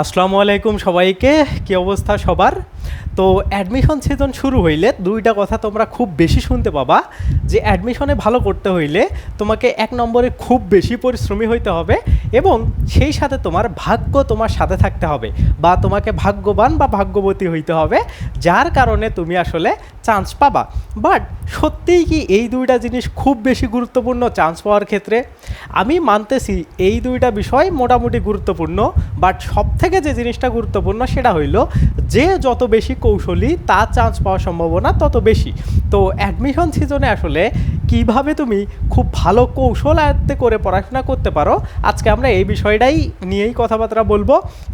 আসসালামু আলাইকুম সবাইকে। কি অবস্থা সবার? তো অ্যাডমিশন সিজন শুরু হইলে দুইটা কথা তোমরা খুব বেশি শুনতে পাবা, যে অ্যাডমিশনে ভালো করতে হইলে তোমাকে এক নম্বরে খুব বেশি পরিশ্রমী হইতে হবে এবং সেই সাথে তোমার ভাগ্য তোমার সাথে থাকতে হবে বা তোমাকে ভাগ্যবান বা ভাগ্যবতী হইতে হবে, যার কারণে তুমি আসলে চান্স পাবা। বাট সত্যিই কি এই দুইটা জিনিস খুব বেশি গুরুত্বপূর্ণ চান্স পাওয়ার ক্ষেত্রে? আমি মানতেছি এই দুইটা বিষয় মোটামুটি গুরুত্বপূর্ণ বাট সব থেকে যে জিনিসটা গুরুত্বপূর্ণ সেটা হইল যে যত বেশি কৌশলী তার চান্স পাওয়ার সম্ভাবনা তত বেশি। তো অ্যাডমিশন সিজনে আসলে কীভাবে তুমি খুব ভালো কৌশল আয়ত্তে করে পড়াশোনা করতে পারো, আজকে আমরা এই বিষয়টাই নিয়েই কথাবার্তা বলব।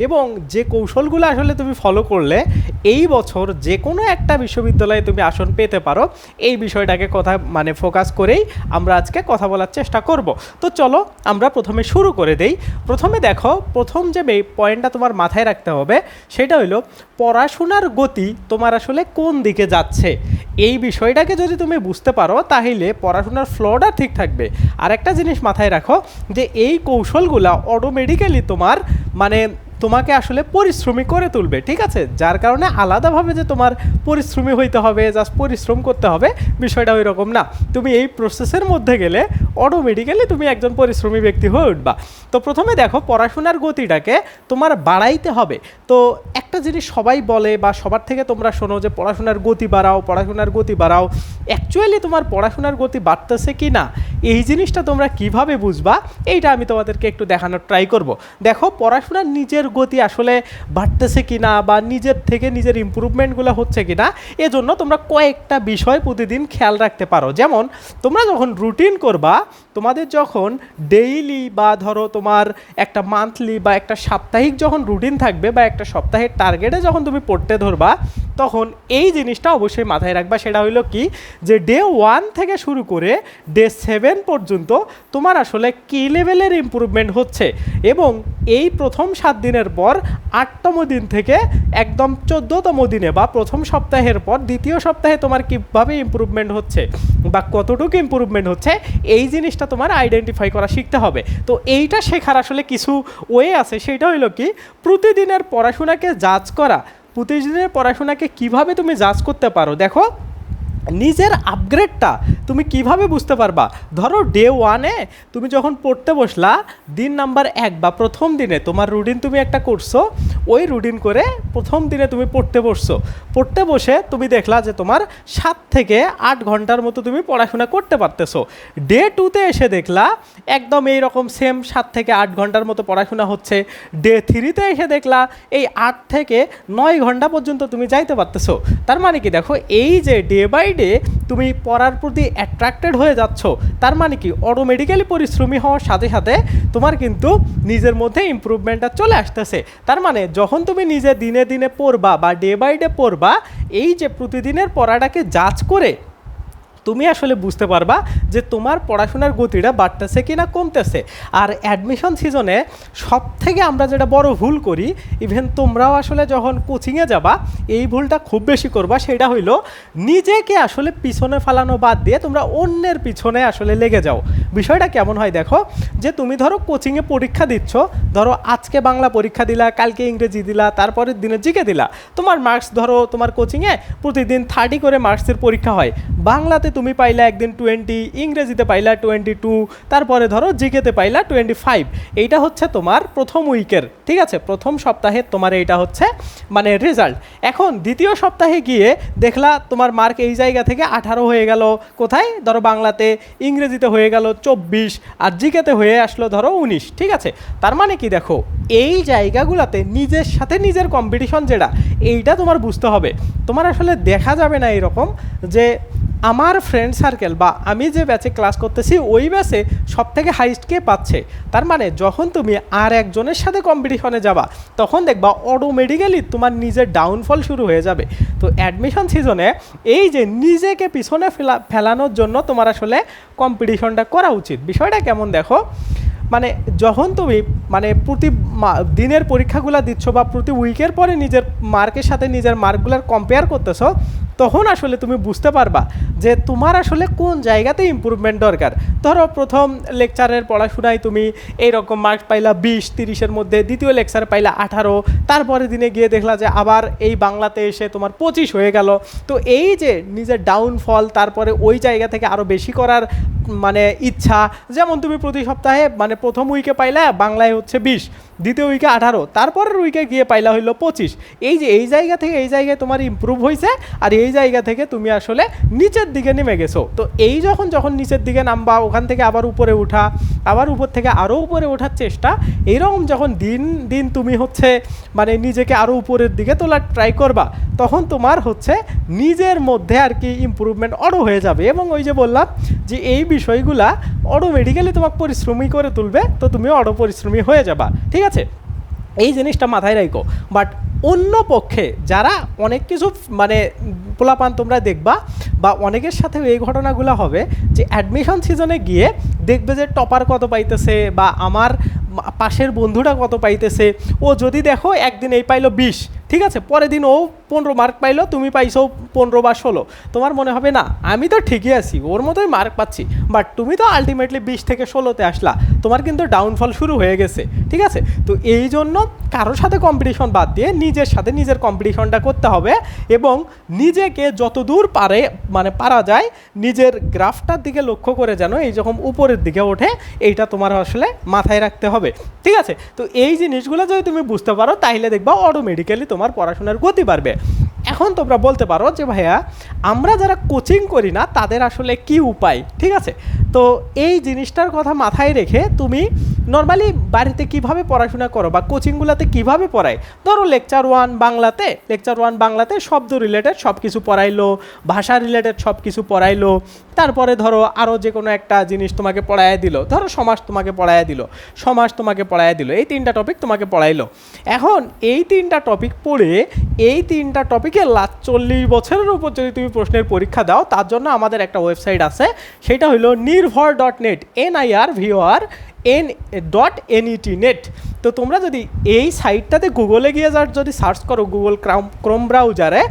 এবং যে কৌশলগুলো আসলে তুমি ফলো করলে, এই বছর যে কোনো একটা বিশ্ববিদ্যালয়ে তুমি আসন পেতে পারো। এই বিষয়টাকে কথা মানে ফোকাস করেই আমরা আজকে কথা বলার চেষ্টা করব। তো চলো আমরা প্রথমে শুরু করে দেই। প্রথমে দেখো, প্রথম যে পয়েন্টটা তোমার মাথায় রাখতে হবে, সেটা হলো পড়াশোনার গতি তোমার আসলে কোন দিকে যাচ্ছে? এই বিষয়টাকে যদি তুমি বুঝতে পারো, তাহলে পড়াশোনার ফ্লোটা ঠিক থাকবে। আর একটা জিনিস মাথায় রাখো যে এই কৌশলগুলা অটোমেটিক্যালি তোমার মানে তোমাকে আসলে পরিশ্রমী করে তুলবে, ঠিক আছে? যার কারণে আলাদাভাবে যে তোমার পরিশ্রমী হইতে হবে জাস্ট পরিশ্রম করতে হবে, বিষয়টা ওই রকম না। তুমি এই প্রসেসের মধ্যে গেলে অটোমেটিক্যালি তুমি একজন পরিশ্রমী ব্যক্তি হয়ে উঠবা। তো প্রথমে দেখো পড়াশোনার গতিটাকে তোমার বাড়াইতে হবে। তো একটা জিনিস সবাই বলে বা সবার থেকে তোমরা শোনো যে পড়াশোনার গতি বাড়াও, পড়াশোনার গতি বাড়াও অ্যাকচুয়ালি তোমার পড়াশোনার গতি বাড়তেছে কি না? এই জিনিসটা তোমরা কীভাবে বুঝবা? এইটা আমি তোমাদেরকে একটু দেখানোর ট্রাই করব। দেখো, পড়াশোনার নিজের গতি আসলে বাড়তেছে কি না বা নিজের থেকে নিজের ইম্প্রুভমেন্টগুলো হচ্ছে কি না, এজন্য তোমরা কয়েকটা বিষয় প্রতিদিন খেয়াল রাখতে পারো। যেমন, তোমরা যখন রুটিন করবা তোমাদের যখন ডেইলি বা ধরো তোমার একটা মান্থলি বা একটা সাপ্তাহিক যখন রুটিন থাকবে বা একটা সপ্তাহের টার্গেটে যখন তুমি পড়তে ধরবা, তখন এই জিনিসটা অবশ্যই মাথায় রাখবা। সেটা হইল কি? যে ডে ওয়ান থেকে শুরু করে ডে সেভেন পর্যন্ত তোমার আসলে কি লেভেলের ইম্প্রুভমেন্ট হচ্ছে? এবং এই প্রথম সাত দিনের পর আটতম দিন থেকে একদম চোদ্দতম দিনে বা প্রথম সপ্তাহের পর দ্বিতীয় সপ্তাহে তোমার কীভাবে ইম্প্রুভমেন্ট হচ্ছে বা কতটুকু ইম্প্রুভমেন্ট হচ্ছে, এই জিনিসটা তোমার আইডেন্টিফাই করা শিখতে হবে। তো এইটা শেখার আসলে কিছু ওয়ে আছে, সেটা হইল কি, প্রতিদিনের পড়াশোনাকে জাজ করা। প্রতিদিনের পড়াশোনাকে কীভাবে তুমি জাজ করতে পারো? দেখো নিজের আপগ্রেডটা তুমি কীভাবে বুঝতে পারবা? ধরো ডে ওয়ানে তুমি যখন পড়তে বসলা, দিন নাম্বার এক বা প্রথম দিনে তোমার রুটিন তুমি একটা করছ, ওই রুটিন করে প্রথম দিনে তুমি পড়তে বসছো। পড়তে বসে তুমি দেখলা যে তোমার সাত থেকে আট ঘণ্টার মতো তুমি পড়াশোনা করতে পারতেছো। ডে টুতে এসে দেখলা, একদম এই রকম সেম সাত থেকে আট ঘণ্টার মতো পড়াশোনা হচ্ছে। ডে থ্রিতে এসে দেখলা, এই আট থেকে নয় ঘণ্টা পর্যন্ত তুমি যাইতে পারতেছো। তার মানে কি দেখো, এই যে ডে বাই ডে তুমি পড়ার প্রতি অ্যাট্রাক্টেড হয়ে যাচ্ছ, তার মানে কি? অটোমেটিক্যালি পরিশ্রমী হওয়ার সাথে সাথে তোমার কিন্তু নিজের মধ্যে ইম্প্রুভমেন্টটা চলে আসতেছে। তার মানে যখন তুমি নিজে দিনে দিনে পড়বা বা ডে বাই ডে পড়বা, এই যে প্রতিদিনের পড়াটাকে জাজ করে তুমি আসলে বুঝতে পারবা যে তোমার পড়াশোনার গতিটা বাড়তেছে কি না কমতেছে। আর অ্যাডমিশন সিজনে সব থেকে আমরা যেটা বড় ভুল করি ইভেন তোমরাও আসলে যখন কোচিংয়ে যাবা, এই ভুলটা খুব বেশি করবা, সেটা হইল নিজেকে আসলে পিছনে ফালানো বাদ দিয়ে তোমরা অন্যের পিছনে আসলে লেগে যাও। বিষয়টা কেমন হয় দেখো, যে তুমি ধরো কোচিংয়ে পরীক্ষা দিচ্ছ, ধরো আজকে বাংলা পরীক্ষা দিলা, কালকে ইংরেজি দিলা, তারপরের দিনে জিকে দিলা, তোমার মার্কস ধরো তোমার কোচিংয়ে প্রতিদিন থার্টি করে মার্কসের পরীক্ষা হয়। বাংলাতে তুমি পাইলা একদিন টোয়েন্টি ইংরেজিতে পাইলা টোয়েন্টি টু তারপরে ধরো জিকেতে পাইলা টোয়েন্টি ফাইভ এইটা হচ্ছে তোমার প্রথম উইকের, ঠিক আছে? প্রথম সপ্তাহে তোমার এইটা হচ্ছে মানে রেজাল্ট এখন দ্বিতীয় সপ্তাহে গিয়ে দেখলা তোমার মার্ক এই জায়গা থেকে আঠারো হয়ে গেল। কোথায়? ধরো বাংলাতে ইংরেজিতে হয়ে গেল চব্বিশ আর জিকেতে হয়ে আসলো ধরো উনিশ, ঠিক আছে? তার মানে কি দেখো, এই জায়গাগুলোতে নিজের সাথে নিজের কম্পিটিশন যেটা, এইটা তোমার বুঝতে হবে। তোমার আসলে দেখা যাবে না এরকম যে আমার ফ্রেন্ড সার্কেল বা আমি যে ব্যাচে ক্লাস করতেছি, ওই ব্যাচে সব থেকে হাইস্ট কে পাচ্ছে। তার মানে যখন তুমি আর একজনের সাথে কম্পিটিশনে যাবা, তখন দেখবা অটোমেটিক্যালি তোমার নিজের ডাউনফল শুরু হয়ে যাবে। তো অ্যাডমিশন সিজনে এই যে নিজেকে পিছনে ফেলা, ফেলানোর জন্য তোমার আসলে কম্পিটিশনটা করা উচিত। বিষয়টা কেমন দেখো? মানে যখন তুমি মানে প্রতি দিনের পরীক্ষাগুলো দিচ্ছ বা প্রতি উইকের পরে নিজের মার্কের সাথে নিজের মার্কগুলোর কম্পেয়ার করতেছো তখন আসলে তুমি বুঝতে পারবা যে তোমার আসলে কোন জায়গাতে ইম্প্রুভমেন্ট দরকার। ধরো প্রথম লেকচারের পড়াশোনায় তুমি এইরকম মার্কস পাইলা বিশ, তিরিশের মধ্যে, দ্বিতীয় লেকচার পাইলা আঠারো তারপরে দিনে গিয়ে দেখলা যে আবার এই বাংলাতে এসে তোমার পঁচিশ হয়ে গেল। তো এই যে নিজের ডাউনফল তারপরে ওই জায়গা থেকে আরও বেশি করার মানে ইচ্ছা, যেমন তুমি প্রতি সপ্তাহে মানে প্রথম উইকে পাইলা বাংলায় হচ্ছে বিশ দ্বিতীয় উইকে আঠারো, তারপরের উইকে গিয়ে পাইলা হইল পঁচিশ। এই যে এই জায়গা থেকে এই জায়গায় তোমার ইম্প্রুভ হয়েছে আর এই জায়গা থেকে তুমি আসলে নিচের দিকে নেমে গেছো। তো এই যখন যখন নিচের দিকে নামবা, ওখান থেকে আবার উপরে উঠা, আবার উপর থেকে আরও উপরে ওঠার চেষ্টা, এরকম যখন দিন দিন তুমি হচ্ছে মানে নিজেকে আরও উপরের দিকে তোলার ট্রাই করবা, তখন তোমার হচ্ছে নিজের মধ্যে আর কি ইম্প্রুভমেন্ট অটো হয়ে যাবে। এবং ওই যে বললাম যে এই বিষয়গুলা অটোমেটিক্যালি তোমাকে পরিশ্রমী করে তুলবে, তো তুমি অটো পরিশ্রমী হয়ে যাবা। ঠিক আছে? এই জিনিসটা মাথায় রাখো। বাট অন্য পক্ষে যারা অনেক কিছু মানে পোলাপান তোমরা দেখবা বা অনেকের সাথে এই ঘটনাগুলো হবে যে অ্যাডমিশন সিজনে গিয়ে দেখবে যে টপার কত পাইতেছে বা আমার পাশের বন্ধুরা কত পাইতেছে। ও যদি দেখো একদিন এই পাইলো বিশ ঠিক আছে, পরের দিন ও পনেরো মার্ক পাইলো, তুমি পাইছো পনেরো বা ষোলো। তোমার মনে হবে, না, আমি তো ঠিকই আছি, ওর মতোই মার্ক পাচ্ছি বাট তুমি তো আলটিমেটলি বিশ থেকে ষোলোতে আসলা, তোমার কিন্তু ডাউনফল শুরু হয়ে গেছে, ঠিক আছে? তো এই জন্য কারোর সাথে কম্পিটিশন বাদ দিয়ে নিজের সাথে নিজের কম্পিটিশনটা করতে হবে এবং নিজেকে যত দূর পারে মানে পারা যায়, নিজের গ্রাফটার দিকে লক্ষ্য করে যেন এই যখন উপরের দিকে ওঠে, এইটা তোমার আসলে মাথায় রাখতে হবে, ঠিক আছে? তো এই জিনিসগুলো যদি তুমি বুঝতে পারো তাহলে দেখবা অটোমেটিক্যালি তোমার পড়াশোনার গতি বাড়বে। এখন তোমরা বলতে পারো যে, ভাইয়া, আমরা যারা কোচিং করি না, তাদের আসলে কি উপায়? ঠিক আছে? তো এই জিনিসটার কথা মাথায় রেখে তুমি নর্মালি বাড়িতে কীভাবে পড়াশোনা করো বা কোচিংগুলোতে কীভাবে পড়ায়? ধরো লেকচার ওয়ান বাংলাতে লেকচার ওয়ান বাংলাতে শব্দ রিলেটেড সব কিছু পড়াইলো, ভাষা রিলেটেড সব কিছু পড়াইলো। তারপরে ধরো আরও যে কোনো একটা জিনিস তোমাকে পড়ায় দিল, ধরো সমাজ তোমাকে পড়ায় দিল, সমাজ তোমাকে পড়ায় দিল, এই তিনটা টপিক তোমাকে পড়াইলো। এখন এই তিনটা টপিক পড়ে, এই তিনটা টপিকে লাস্ট চল্লিশ বছরের উপর যদি তুমি প্রশ্নের পরীক্ষা দাও, তার জন্য আমাদের একটা ওয়েবসাইট আছে, সেটা হলো নির্ভর dot net N I R VOR N dot NET net তো তোমরা যদি এই সাইটটাতে গুগলে গিয়ে যার যদি সার্চ করো গুগল ক্রাম ক্রোম ব্রাউজারে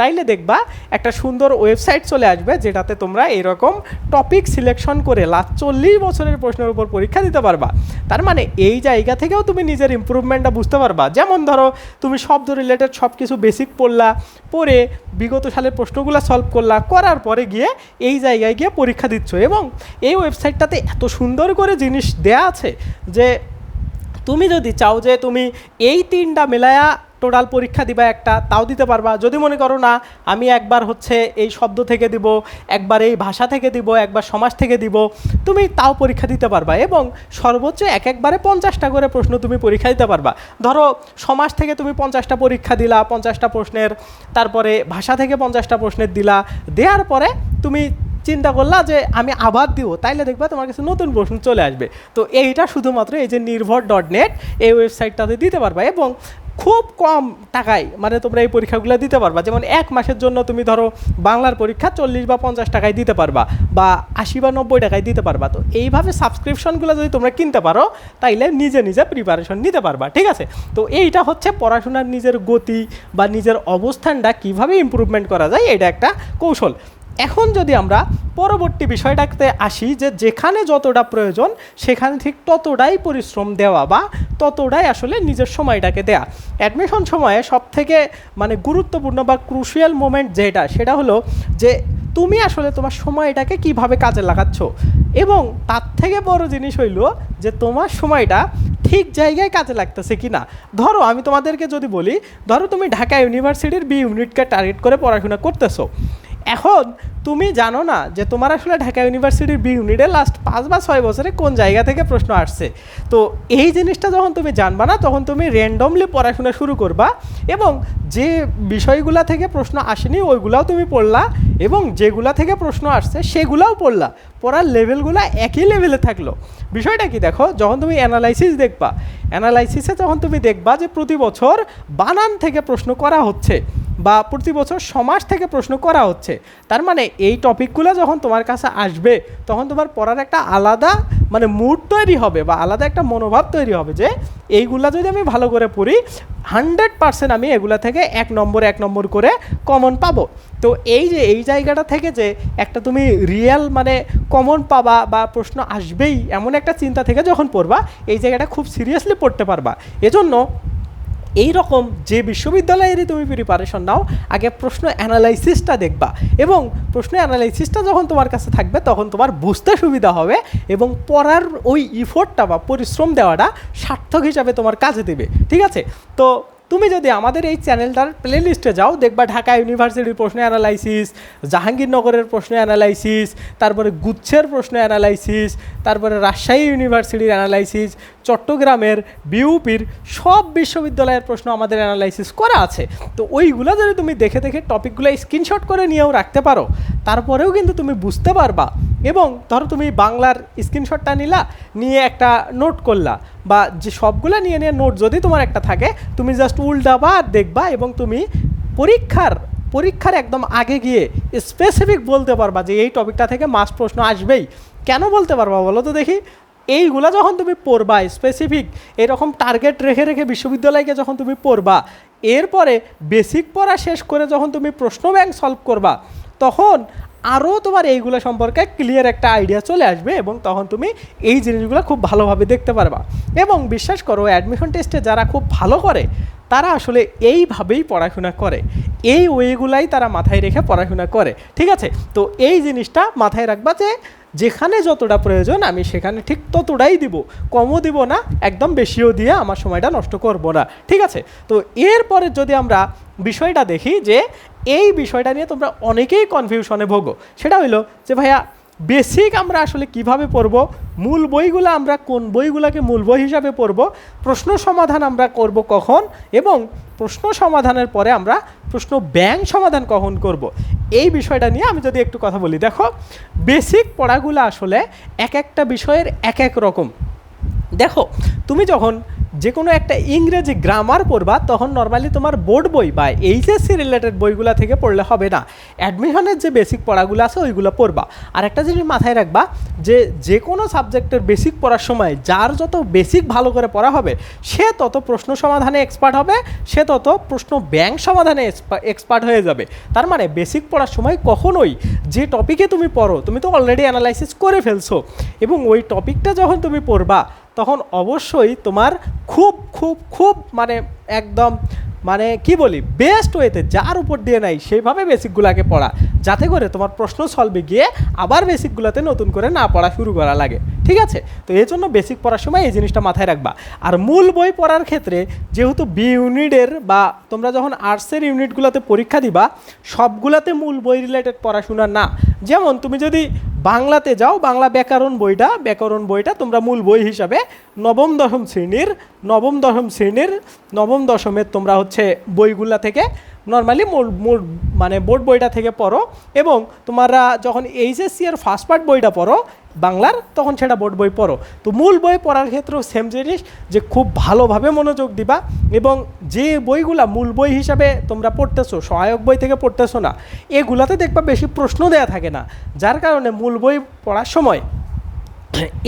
তাইলে দেখবা একটা সুন্দর ওয়েবসাইট চলে আসবে যেটাতে তোমরা এরকম টপিক সিলেকশন করে লাস্ট চল্লিশ বছরের প্রশ্নের উপর পরীক্ষা দিতে পারবা। তার মানে এই জায়গা থেকেও তুমি নিজের ইম্প্রুভমেন্টটা বুঝতে পারবা। যেমন ধরো, তুমি শব্দ রিলেটেড সব কিছু বেসিক পড়লা, পড়ে বিগত সালের প্রশ্নগুলো সলভ করলা, করার পরে গিয়ে এই জায়গায় গিয়ে পরীক্ষা দিচ্ছ এবং এই ওয়েবসাইটটাতে এত সুন্দর করে জিনিস দেয়া আছে যে, তুমি যদি চাও যে তুমি এই তিনটা মেলায়া টোটাল পরীক্ষা দিবা একটা, তাও দিতে পারবা। যদি মনে করো না, আমি একবার হচ্ছে এই শব্দ থেকে দিব, একবার এই ভাষা থেকে দিব, একবার সমাজ থেকে দিব, তুমি তাও পরীক্ষা দিতে পারবা এবং সর্বোচ্চ এক একবারে পঞ্চাশটা করে প্রশ্ন তুমি পরীক্ষা দিতে পারবা। ধরো, সমাজ থেকে তুমি পঞ্চাশটা পরীক্ষা দিলা, পঞ্চাশটা প্রশ্নের, তারপরে ভাষা থেকে পঞ্চাশটা প্রশ্নের দিলা, দেওয়ার পরে তুমি চিন্তা করলা যে, আমি আবার দিব, তাইলে দেখবা তোমার কাছে নতুন প্রশ্ন চলে আসবে। তো এইটা শুধুমাত্র এই যে নির্ভর ডট নেট এই ওয়েবসাইটটাতে দিতে পারবা এবং খুব কম টাকায় মানে তোমরা এই পরীক্ষাগুলো দিতে পারবা। যেমন এক মাসের জন্য তুমি ধরো বাংলার পরীক্ষা চল্লিশ বা পঞ্চাশ টাকায় দিতে পারবা বা আশি বা নব্বই টাকায় দিতে পারবা। তো এইভাবে সাবস্ক্রিপশনগুলো যদি তোমরা কিনতে পারো, তাইলে নিজে নিজে প্রিপারেশন নিতে পারবা, ঠিক আছে? তো এইটা হচ্ছে পড়াশোনার নিজের গতি বা নিজের অবস্থানটা কীভাবে ইম্প্রুভমেন্ট করা যায়, এটা একটা কৌশল। এখন যদি আমরা পরবর্তী বিষয়টাতে আসি যে যেখানে যতটা প্রয়োজন, সেখানে ঠিক ততটাই পরিশ্রম দেওয়া বা ততটাই আসলে নিজের সময়টাকে দেয়া। অ্যাডমিশন সময়ে সব থেকে মানে গুরুত্বপূর্ণ বা ক্রুশিয়াল মোমেন্ট যেটা, সেটা হলো যে তুমি আসলে তোমার সময়টাকে কীভাবে কাজে লাগাচ্ছ। এবং তার থেকে বড় জিনিস হইল যে তোমার সময়টা ঠিক জায়গায় কাজে লাগতেছে কি না ধরো আমি তোমাদেরকে যদি বলি, ধরো তুমি ঢাকা ইউনিভার্সিটির বি ইউনিটকে টার্গেট করে পড়াশোনা করতেছো। এখন তুমি জানো না যে তোমার আসলে ঢাকা ইউনিভার্সিটির বি ইউনিটে লাস্ট পাঁচ বা ছয় বছরে কোন জায়গা থেকে প্রশ্ন আসছে? তো এই জিনিসটা যখন তুমি জানবা না, তখন তুমি র্যান্ডমলি পড়াশোনা শুরু করবা এবং যে বিষয়গুলা থেকে প্রশ্ন আসেনি, ওইগুলাও তুমি পড়লা এবং যেগুলা থেকে প্রশ্ন আসছে, সেগুলাও পড়লা। পড়ার লেভেলগুলো একই লেভেলে থাকল। বিষয়টা কি দেখো, যখন তুমি অ্যানালাইসিস দেখবা অ্যানালাইসিসে যখন তুমি দেখবা যে প্রতি বছর বানান থেকে প্রশ্ন করা হচ্ছে বা প্রতি বছর সমাজ থেকে প্রশ্ন করা হচ্ছে তার মানে এই টপিকগুলো যখন তোমার কাছে আসবে, তখন তোমার পড়ার একটা আলাদা মানে মুড তৈরি হবে বা আলাদা একটা মনোভাব তৈরি হবে যে এইগুলা যদি আমি ভালো করে পড়ি হান্ড্রেড পার্সেন্ট আমি এগুলা থেকে এক নম্বর এক নম্বর করে কমন পাবো। তো এই যে, এই জায়গাটা থেকে যে একটা তুমি রিয়েল মানে কমন পাবা বা প্রশ্ন আসবেই এমন একটা চিন্তা থেকে যখন পড়বা, এই জায়গাটা খুব সিরিয়াসলি পড়তে পারবা। এজন্য এই রকম যে বিশ্ববিদ্যালয়েরই তুমি প্রিপারেশন নাও, আগে প্রশ্ন অ্যানালাইসিসটা দেখবা এবং প্রশ্ন অ্যানালাইসিসটা যখন তোমার কাছে থাকবে, তখন তোমার বুঝতে সুবিধা হবে এবং পড়ার ওই ইফোর্টটা বা পরিশ্রম দেওয়াটা সার্থক হিসাবে তোমার কাজে দেবে, ঠিক আছে? তো তুমি যদি আমাদের এই চ্যানেলটার প্লে লিস্টে যাও, দেখবা ঢাকা ইউনিভার্সিটির প্রশ্ন অ্যানালাইসিস জাহাঙ্গীরনগরের প্রশ্ন অ্যানালাইসিস তারপরে গুচ্ছের প্রশ্ন অ্যানালাইসিস তারপরে রাজশাহী ইউনিভার্সিটির অ্যানালাইসিস চট্টগ্রামের বিউপির সব বিশ্ববিদ্যালয়ের প্রশ্ন আমাদের অ্যানালাইসিস করা আছে। তো ওইগুলো যদি তুমি দেখে দেখে টপিকগুলো স্ক্রিনশট করে নিয়েও রাখতে পারো, তারপরেও কিন্তু তুমি বুঝতে পারবা এবং ধরো তুমি বাংলার স্ক্রিনশটটা নিলা, নিয়ে একটা নোট করলা বা যে সবগুলো নিয়ে নিয়ে নোট যদি তোমার একটা থাকে, তুমি জাস্ট উল্টাবা আর দেখবা এবং তুমি পরীক্ষার পরীক্ষার একদম আগে গিয়ে স্পেসিফিক বলতে পারবা যে এই টপিকটা থেকে মাস প্রশ্ন আসবেই। কেন বলতে পারবা বলো তো দেখি? এইগুলা যখন তুমি পড়বা স্পেসিফিক এরকম টার্গেট রেখে রেখে বিশ্ববিদ্যালয়কে যখন তুমি পড়বা, এরপরে বেসিক পড়া শেষ করে যখন তুমি প্রশ্ন ব্যাংক সলভ করবা, তখন আরও তোমার এইগুলো সম্পর্কে ক্লিয়ার একটা আইডিয়া চলে আসবে এবং তখন তুমি এই জিনিসগুলো খুব ভালোভাবে দেখতে পারবা। এবং বিশ্বাস করো অ্যাডমিশন টেস্টে যারা খুব ভালো করে, তারা আসলে এইভাবেই পড়াশোনা করে। এই ওয়েগুলাই তারা মাথায় রেখে পড়াশোনা করে। ঠিক আছে? তো এই জিনিসটা মাথায় রাখবা যে যেখানে যতটা প্রয়োজন আমি সেখানে ঠিক ততটাই দিব। কমও দিব না, একদম বেশিও দিয়ে আমার সময়টা নষ্ট করব না। ঠিক আছে? তো এরপরে যদি আমরা বিষয়টা দেখি যে, এই বিষয়টা নিয়ে তোমরা অনেকেই কনফিউশনে ভোগো। সেটা হইল যে, ভাইয়া বেসিক আমরা আসলে কীভাবে পড়ব, মূল বইগুলো আমরা কোন বইগুলোকে মূল বই হিসাবে পড়ব, প্রশ্ন সমাধান আমরা করব কখন এবং প্রশ্ন সমাধানের পরে আমরা প্রশ্ন ব্যাংক সমাধান কখন করব, এই বিষয়টা নিয়ে আমি যদি একটু কথা বলি। দেখো, বেসিক পড়াগুলো আসলে এক একটা বিষয়ের এক এক রকম। দেখো, তুমি যখন যে কোনো একটা ইংরেজি গ্রামার পড়বা, তখন নর্মালি তোমার বোর্ড বই বা এইচএসসি রিলেটেড বইগুলো থেকে পড়লে হবে না। অ্যাডমিশনের যে বেসিক পড়াগুলো আছে, ওইগুলো পড়বা। আর একটা জিনিস মাথায় রাখবা, যে যে কোনো সাবজেক্টের বেসিক পড়ার সময় যার যত বেসিক ভালো করে পড়া হবে, সে তত প্রশ্ন সমাধানে এক্সপার্ট হবে, সে তত প্রশ্ন ব্যাংক সমাধানে এক্সপার্ট হয়ে যাবে। তার মানে বেসিক পড়ার সময় কখনোই যে টপিকে তুমি পড়ো, তুমি তো অলরেডি অ্যানালাইসিস করে ফেলছো। এবং ওই টপিকটা যখন তুমি পড়বা তখন অবশ্যই তোমার খুব খুব খুব মানে একদম মানে কি বলি বেস্ট ওয়েতে যার উপর দিয়ে নাই, সেইভাবে বেসিকগুলোকে পড়া। যাতে করে তোমার প্রশ্ন সলভে গিয়ে আবার বেসিকগুলোতে নতুন করে না পড়া শুরু করা লাগে। ঠিক আছে? তো এই জন্য বেসিক পড়ার সময় এই জিনিসটা মাথায় রাখবা। আর মূল বই পড়ার ক্ষেত্রে যেহেতু বি ইউনিটের বা তোমরা যখন আর্টসের ইউনিটগুলোতে পরীক্ষা দিবা, সবগুলোতে মূল বই রিলেটেড পড়াশোনা না। যেমন তুমি যদি বাংলাতে যাও, বাংলা ব্যাকরণ বইটা ব্যাকরণ বইটা তোমরা মূল বই হিসাবে নবম, দশম শ্রেণির, নবম, দশম শ্রেণির, নবম, দশমের তোমরা হচ্ছে বইগুলা থেকে নর্মালি মূল মূল মানে বোর্ড বইটা থেকে পড়ো এবং তোমরা যখন এইচএসসি এর ফার্স্ট পার্ট বইটা পড়ো বাংলার, তখন সেটা বোর্ড বই পড়ো। তো মূল বই পড়ার ক্ষেত্রেও সেম জিনিস, যে খুব ভালোভাবে মনোযোগ দিবা এবং যে বইগুলা মূল বই হিসাবে তোমরা পড়তেছো, সহায়ক বই থেকে পড়তেছো না, এগুলাতে দেখবা বেশি প্রশ্ন দেয়া থাকে না। যার কারণে মূল বই পড়ার সময়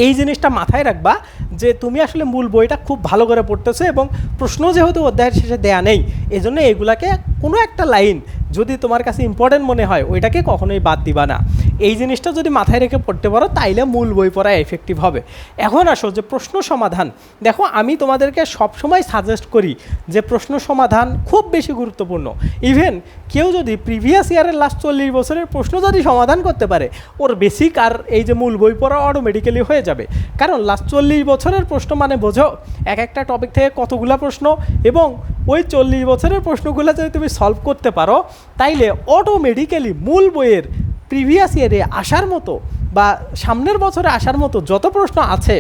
এই জিনিসটা মাথায় রাখবা যে তুমি আসলে মূল বইটা খুব ভালো করে পড়তেছো এবং প্রশ্ন যেহেতু অধ্যায়ের শেষে দেয়া নেই, এজন্য এগুলাকে কোনো একটা লাইন যদি তোমার কাছে ইম্পর্টেন্ট মনে হয়, ওইটাকে কখনোই বাদ দিবা না। এই জিনিসটা যদি মাথায় রেখে পড়তে পারো, তাইলে মূল বই পড়া এফেক্টিভ হবে। এখন আসো যে প্রশ্ন সমাধান। দেখো, আমি তোমাদেরকে সবসময় সাজেস্ট করি যে প্রশ্ন সমাধান খুব বেশি গুরুত্বপূর্ণ। ইভেন কেউ যদি প্রিভিয়াস ইয়ারের লাস্ট চল্লিশ বছরের প্রশ্ন যদি সমাধান করতে পারে, ওর বেসিক আর এই যে মূল বই পড়া অটোমেটিক্যালি হয়ে যাবে। কারণ লাস্ট চল্লিশ বছরের প্রশ্ন মানে বোঝো, এক একটা টপিক থেকে কতগুলা প্রশ্ন এবং ওই চল্লিশ বছরের প্রশ্নগুলো যদি তুমি সলভ করতে পারো, তাইলে অটোমেটিক্যালি মূল বইয়ের প্রিভিয়াস ইয়ারে আসার মতো বা সামনের বছরে আসার মতো যত প্রশ্ন আছে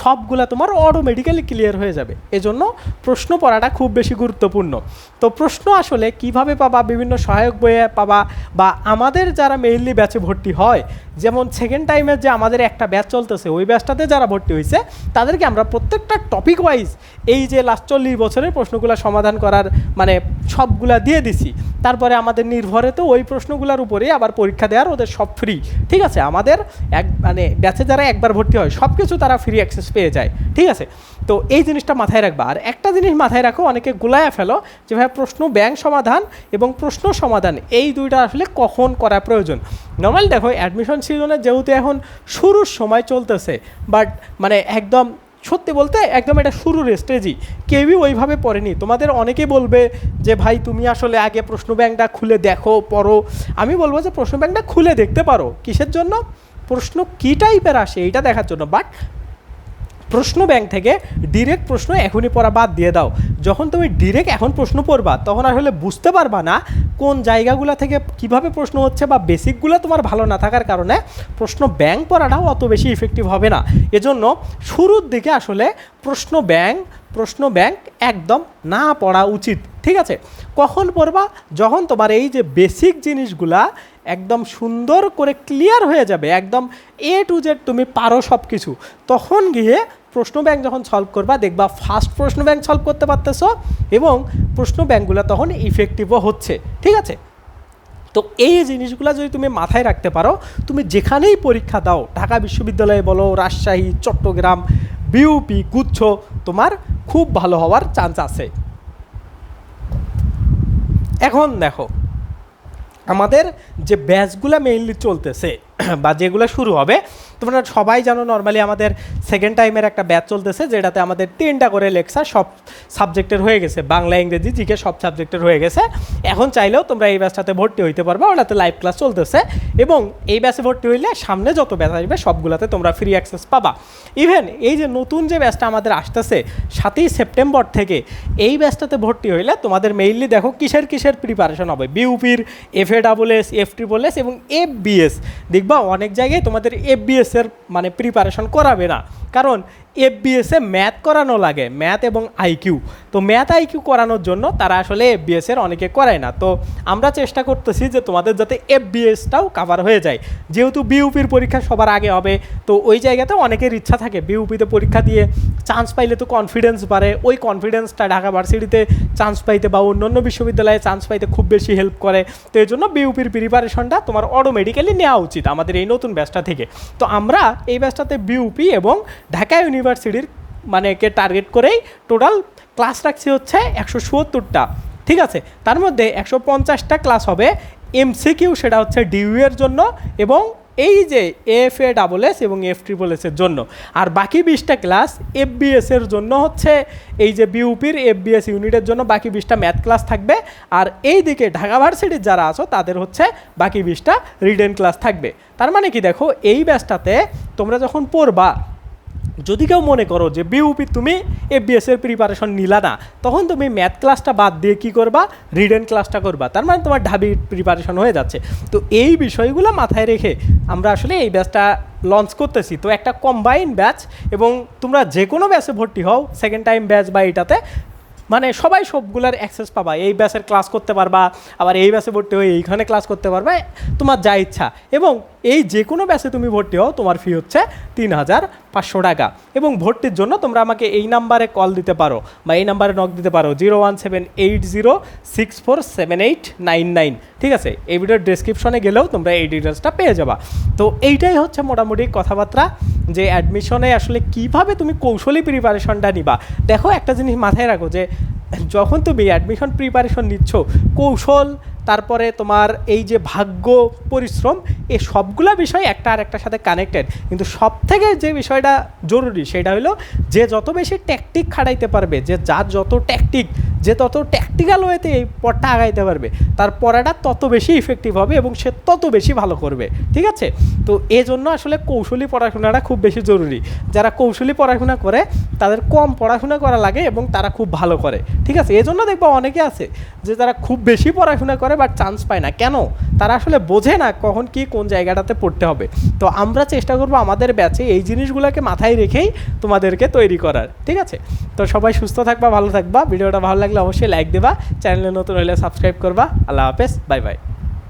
সবগুলা তোমার অটোমেটিক্যালি ক্লিয়ার হয়ে যাবে। এজন্য প্রশ্ন পড়াটা খুব বেশি গুরুত্বপূর্ণ। তো প্রশ্ন আসলে কীভাবে পাবা, বিভিন্ন সহায়ক বইয়ে পাবা বা আমাদের যারা মেইনলি ব্যাচে ভর্তি হয়, যেমন সেকেন্ড টাইমের যে আমাদের একটা ব্যাচ চলতেছে, ওই ব্যাচটাতে যারা ভর্তি হয়েছে তাদেরকে আমরা প্রত্যেকটা টপিক ওয়াইজ এই যে লাস্ট চল্লিশ বছরের প্রশ্নগুলো সমাধান করার মানে সবগুলা দিয়ে দিছি। তারপরে আমাদের নির্ভরে তো ওই প্রশ্নগুলোর উপরেই আবার পরীক্ষা দেওয়ার ওদের সব ফ্রি ঠিক আছে? আমাদের এক মানে ব্যাচে যারা একবার ভর্তি হয় সব কিছু তারা ফ্রি অ্যাক্সেস পেয়ে যায়। ঠিক আছে? তো এই জিনিসটা মাথায় রাখবা। আর একটা জিনিস মাথায় রাখো, অনেকে গুলায়া ফেলো যে ভাই প্রশ্ন ব্যাংক সমাধান এবং প্রশ্ন সমাধান, এই দুইটা আসলে কখন করা প্রয়োজন? নর্মাল দেখো অ্যাডমিশন সিজনে যেহেতু এখন শুরুর সময় চলতেছে বাট মানে একদম সত্যি বলতে একদম এটা শুরুর স্টেজই কেউই ওইভাবে পড়েনি। তোমাদের অনেকে বলবে যে, ভাই, তুমি আসলে আগে প্রশ্ন ব্যাংকটা খুলে দেখো, পড়ো। আমি বলব যে, প্রশ্ন ব্যাংকটা খুলে দেখতে পারো। কিসের জন্য? প্রশ্ন কী টাইপের আসে, এইটা দেখার জন্য। বাট প্রশ্ন ব্যাংক থেকে ডিরেক্ট প্রশ্ন এখনই পড়া বাদ দিয়ে দাও। যখন তুমি ডিরেক্ট এখন প্রশ্ন পড়বা, তখন আসলে বুঝতে পারবা না কোন জায়গাগুলো থেকে কীভাবে প্রশ্ন হচ্ছে বা বেসিকগুলো তোমার ভালো না থাকার কারণে প্রশ্ন ব্যাংক পড়াটাও অত বেশি ইফেক্টিভ হবে না। এজন্য শুরুর দিকে আসলে প্রশ্ন ব্যাংক প্রশ্ন ব্যাংক একদম না পড়া উচিত। ঠিক আছে? কখন পড়বা? যখন তোমার এই যে বেসিক জিনিসগুলা একদম সুন্দর করে ক্লিয়ার হয়ে যাবে, একদম এ টু জেড তুমি পারো সব কিছু তখন গিয়ে প্রশ্ন ব্যাংক যখন সলভ করবা, দেখবা ফার্স্ট প্রশ্ন ব্যাংক সলভ করতে পারতেছো এবং প্রশ্ন ব্যাংকগুলো তখন ইফেক্টিভও হচ্ছে, ঠিক আছে? তো এই জিনিসগুলো যদি তুমি মাথায় রাখতে পারো, তুমি যেখানেই পরীক্ষা দাও, ঢাকা বিশ্ববিদ্যালয়ে বলো, রাজশাহী, চট্টগ্রাম বিউপি গুচ্ছ, তোমার খুব ভালো হওয়ার চান্স আছে। এখন দেখো আমাদের যে ব্যাচগুলো মেইনলি চলতেছে বা যেগুলো শুরু হবে তোমরা সবাই জানো নর্মালি আমাদের সেকেন্ড টাইমের একটা ব্যাচ চলতেছে, যেটাতে আমাদের তিনটা করে লেকচার সব সাবজেক্টের হয়ে গেছে। বাংলা, ইংরেজি, জিকে সব সাবজেক্টের হয়ে গেছে। এখন চাইলেও তোমরা এই ব্যাচটাতে ভর্তি হইতে পারবে, ওটাতে লাইভ ক্লাস চলতেছে। এবং এই ব্যাচে ভর্তি হইলে সামনে যত ব্যাচ আসবে, সবগুলোতে তোমরা ফ্রি অ্যাক্সেস পাবা। ইভেন এই যে নতুন যে ব্যাচটা আমাদের আসতেছে, সাতই সেপ্টেম্বর থেকে, এই ব্যাচটাতে ভর্তি হইলে তোমাদের মেইনলি দেখো কিসের কিসের প্রিপারেশন হবে। বিউপির F A double S F triple S এবং এফ বিএস দেখবা অনেক জায়গায় তোমাদের এফ বিএসের মানে প্রিপারেশন করাবে না। কারণ এফবিএসে ম্যাথ করানো লাগে ম্যাথ এবং আইকিউ তো ম্যাথ আইকিউ করানোর জন্য তারা আসলে এফবিএসের অনেকে করায় না। তো আমরা চেষ্টা করতেছি যে তোমাদের যাতে এফবিএসটাও কাভার হয়ে যায়। যেহেতু বিউপির পরীক্ষা সবার আগে হবে, তো ওই জায়গাতে অনেকের ইচ্ছা থাকে বিউপিতে পরীক্ষা দিয়ে চান্স পাইলে তো কনফিডেন্স বাড়ে। ওই কনফিডেন্সটা ঢাকা ভার্সিটিতে চান্স পাইতে বা অন্যান্য বিশ্ববিদ্যালয়ে চান্স পাইতে খুব বেশি হেল্প করে। তো এই জন্য বিউপির প্রিপারেশনটা তোমার অটোমেটিক্যালি নেওয়া উচিত আমাদের এই নতুন ব্যাচটা থেকে। তো আমরা এই ব্যাচটাতে বিউপি এবং ঢাকা ইউনিভার্সিটির মানে কে টার্গেট করেই টোটাল ক্লাস রাখছি হচ্ছে একশো সত্তরটা। ঠিক আছে? তার মধ্যে একশো পঞ্চাশটা ক্লাস হবে এমসিকিউ সেটা হচ্ছে ডিউ এর জন্য এবং এই যে এফ এ ডাবল এস এবং এফ ট্রিপল এসের জন্য। আর বাকি বিশটা ক্লাস এফ এর জন্য হচ্ছে এই যে বিউপির এফ বিএস ইউনিটের জন্য বাকি বিশটা ম্যাথ ক্লাস থাকবে। আর এই দিকে ঢাকা ভার্সিটির যারা আছো, তাদের হচ্ছে বাকি বিশটা রিডেন ক্লাস থাকবে। তার মানে কি দেখো, এই ব্যাচটাতে তোমরা যখন পড়বা যদি কেউ মনে করো যে বিউপি তুমি এফবিএসের প্রিপারেশন নিলা না, তখন তুমি ম্যাথ ক্লাসটা বাদ দিয়ে কি করবা? রিডেন ক্লাসটা করবা। তার মানে তোমার ঢাবি প্রিপারেশন হয়ে যাচ্ছে। তো এই বিষয়গুলো মাথায় রেখে আমরা আসলে এই ব্যাচটা লঞ্চ করতেছি। তো একটা কম্বাইন ব্যাচ এবং তোমরা যে কোনো ব্যাচে ভর্তি হও সেকেন্ড টাইম ব্যাচ বা এটাতে মানে সবাই সবগুলার অ্যাক্সেস পাবা। এই ব্যাচের ক্লাস করতে পারবা, আবার এই ব্যাচে ভর্তি হয়ে এইখানে ক্লাস করতে পারবা, তোমার যা ইচ্ছা। এবং এই যে কোনো ব্যাচে তুমি ভর্তি হও, তোমার ফি হচ্ছে তিন হাজার পাঁচশো টাকা। এবং ভর্তির জন্য তোমরা আমাকে এই নাম্বারে কল দিতে পারো বা এই নাম্বারে নক দিতে পারো zero one seven eight zero six four seven eight nine nine ঠিক আছে? এই ভিডিওর ডিসক্রিপশনে গেলেও তোমরা এই ডিটেলসটা পেয়ে যাবা। তো এইটাই হচ্ছে মোটামুটি কথাবার্তা, যে অ্যাডমিশনে আসলে কীভাবে তুমি কৌশলী প্রিপারেশনটা নিবা। দেখো একটা জিনিস মাথায় রাখো যে যখন তুমি অ্যাডমিশন প্রিপারেশন নিচ্ছ, কৌশল, তারপরে তোমার এই যে ভাগ্য, পরিশ্রম এই সবগুলো বিষয় একটা আর একটার সাথে কানেক্টেড কিন্তু সব থেকে যে বিষয়টা জরুরি, সেটা হলো যে যত বেশি ট্যাকটিক খাটাইতে পারবে, যে যার যত ট্যাকটিক যে তত ট্যাকটিক্যাল ওয়েতে এই পড়টা আগাইতে পারবে, তার পড়াটা তত বেশি ইফেক্টিভ হবে এবং সে তত বেশি ভালো করবে, ঠিক আছে? তো এই জন্য আসলে কৌশলী পড়াশোনাটা খুব বেশি জরুরি। যারা কৌশলী পড়াশোনা করে, তাদের কম পড়াশোনা করা লাগে এবং তারা খুব ভালো করে, ঠিক আছে? এই জন্য দেখব অনেকে আছে যে তারা খুব বেশি পড়াশোনা করে বাট চান্স পায় না। কেন? তারা আসলে বোঝে না কখন কি কোন জায়গাটাতে পড়তে হবে। তো আমরা চেষ্টা করব আমাদের ব্যাচে এই জিনিসগুলোকে মাথায় রেখেই তোমাদেরকে তৈরি করার, ঠিক আছে? তো সবাই সুস্থ থাকবা, ভালো থাকবা। ভিডিওটা ভালো লাগলে অবশ্যই লাইক দেবা চ্যানেলে নতুন হলে সাবস্ক্রাইব করবা। আল্লাহ হাফেজ বাই বাই